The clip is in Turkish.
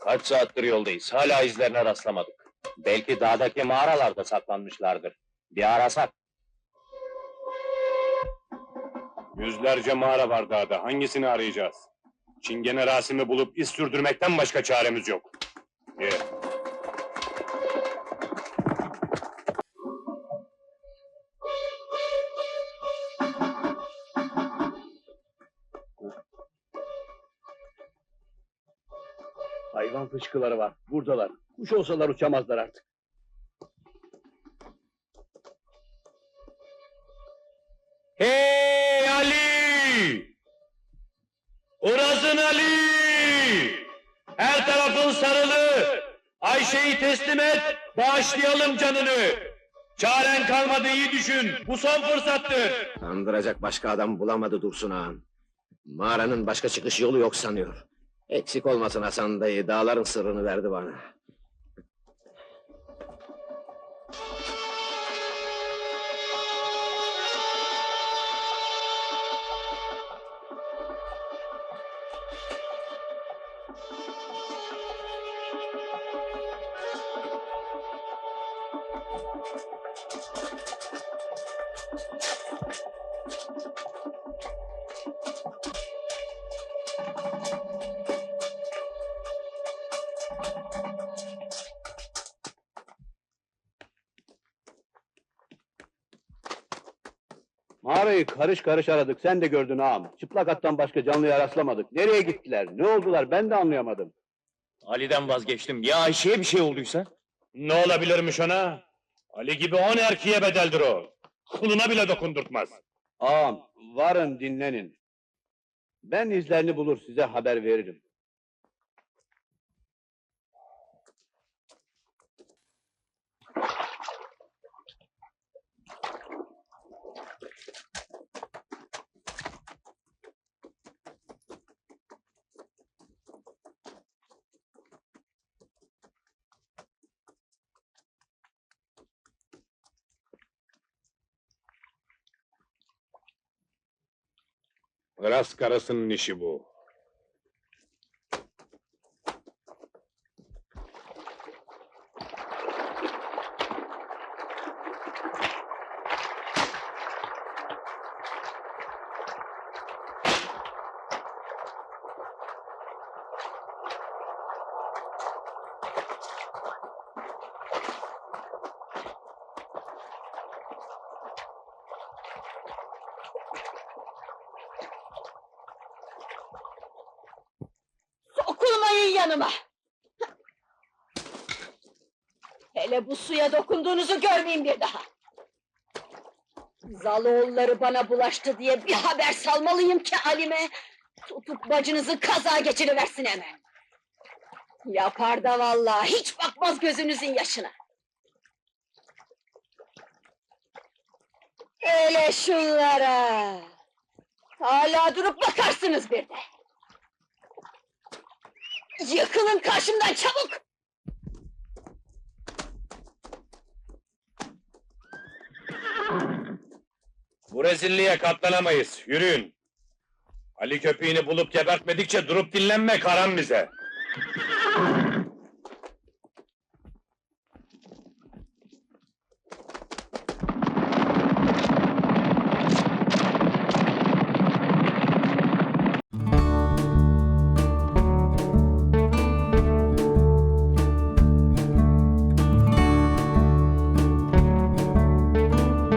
Kaç saattir yoldayız, hala izlerine rastlamadık. Belki dağdaki mağaralarda saklanmışlardır. Bir arasak. Yüzlerce mağara var dağda. Hangisini arayacağız? Çingene Rasim'i bulup iz sürdürmekten başka çaremiz yok. Ye. Hayvan fışkıları var. Buradalar. Kuş olsalar uçamazlar artık. Hey Ali! Urazın Ali! Her tarafın sarılı! Ayşe'yi teslim et, bağışlayalım canını! Çaren kalmadı iyi düşün, bu son fırsattır! Kandıracak başka adam bulamadı Dursun ağam. Mağaranın başka çıkış yolu yok sanıyor. Eksik olmasın Hasan dayı, dağların sırrını verdi bana. Mağarayı karış karış aradık. Sen de gördün ağam. Çıplak attan başka canlıya rastlamadık. Nereye gittiler? Ne oldular? Ben de anlayamadım. Ali'den vazgeçtim, ya Ayşe'ye bir şey olduysa? Ne olabilirmiş ona? Ali gibi on erkeğe bedeldir o. Kuluna bile dokundurtmaz. Ağam, varın dinlenin. Ben izlerini bulur size haber veririm. రాస్కరసన్నిషివు yanıma! Hele bu suya dokunduğunuzu görmeyeyim bir daha! Zaloğulları bana bulaştı diye bir haber salmalıyım ki Halime! Tutup bacınızı kaza geçiriversin hemen! Yapar da vallahi, hiç bakmaz gözünüzün yaşına! Hele şunlara! Hala durup bakarsınız bir de! Yıkılın karşımdan çabuk! Bu rezilliğe katlanamayız. Yürüyün. Ali köpeğini bulup gebertmedikçe durup dinlenme karan bize.